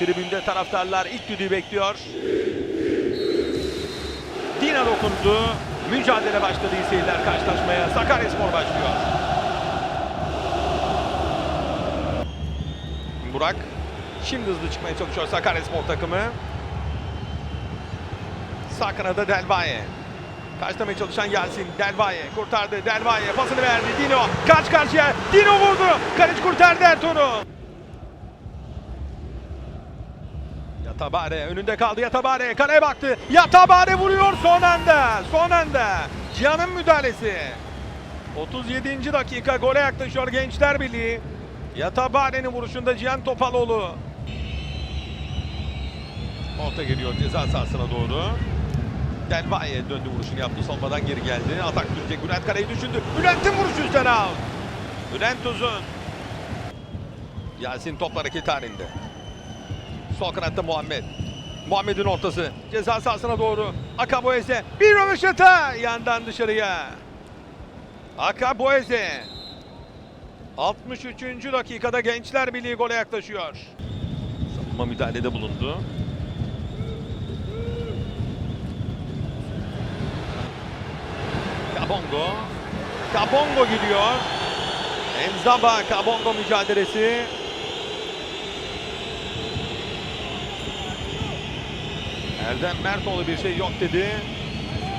Tribünde taraftarlar ilk düdüğü bekliyor. Dina dokundu. Mücadele başladı seyirler karşılaşmaya. Sakaryaspor başlıyor. Burak şimdi hızlı çıkmaya çalışıyor Sakaryaspor takımı. Sağ kanada Delvaye. Karşılamaya çalışan Yasin. Delvaye kurtardı. Delvaye pasını verdi. Dino karşı karşıya. Dino vurdu. Kaleci kurtardı Ertuğrul. Yatabare önünde kaldı Yatabare. Kaleye baktı. Yatabare vuruyor son anda. Son anda. Cihan'ın müdahalesi. 37. dakika gole yaklaşıyor Gençler Birliği. Yatabare'nin vuruşunda Cihan Topaloğlu. Orta geliyor ceza sahasına doğru. Delvaye döndü vuruşunu yaptı. Solmadan geri geldi. Atak sürecek. Bülent kaleyi düşündü. Bülent'in vuruşu üstten out. Bülent Uzun. Yasin top hareket halinde. Sol kanatta Muhammed. Muhammed'in ortası. Ceza sahasına doğru. Akaboeze. Bir röveşata. Yandan dışarıya. Akaboeze. 63. dakikada Gençler Birliği gole yaklaşıyor. Savunma müdahalede bulundu. Kabongo. Kabongo gidiyor. Enzaba Kabongo mücadelesi. Erdem Mertoğlu bir şey yok dedi.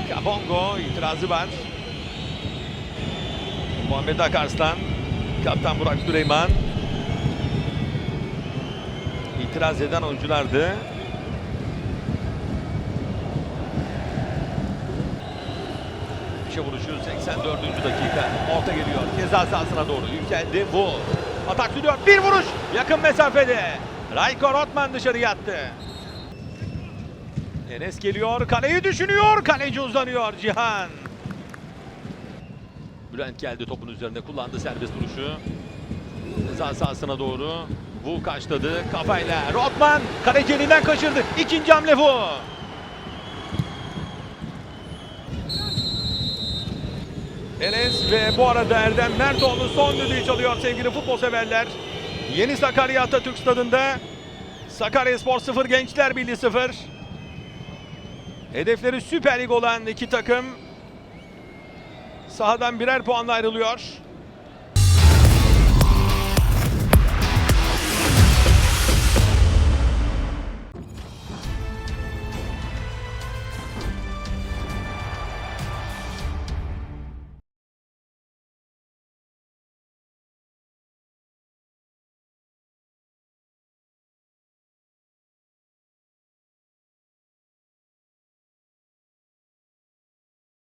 Kabongo itirazı var. Muhammed Akarslan. Kaptan Burak Süleyman. İtiraz eden oyunculardı. Köşe vuruşu 84. dakika. Orta geliyor. Ceza sahasına doğru yükseldi. Bu. Atak sürüyor. Bir vuruş. Yakın mesafede. Rayko Rotman dışarı yattı. Enes geliyor. Kaleyi düşünüyor. Kaleci uzanıyor Cihan. Bülent geldi topun üzerinde kullandı serbest vuruşu. Ceza sahasına doğru. Bu kaçladı kafayla. Rotman kaleci elinden kaçırdı. İkinci hamle bu. Enes ve bu arada Erdem Mertoğlu son düdüğü çalıyor sevgili futbol severler. Yeni Sakarya Atatürk Stadında Sakaryaspor 0 Gençler Birliği 0. Hedefleri Süper Lig olan iki takım sahadan birer puanla ayrılıyor.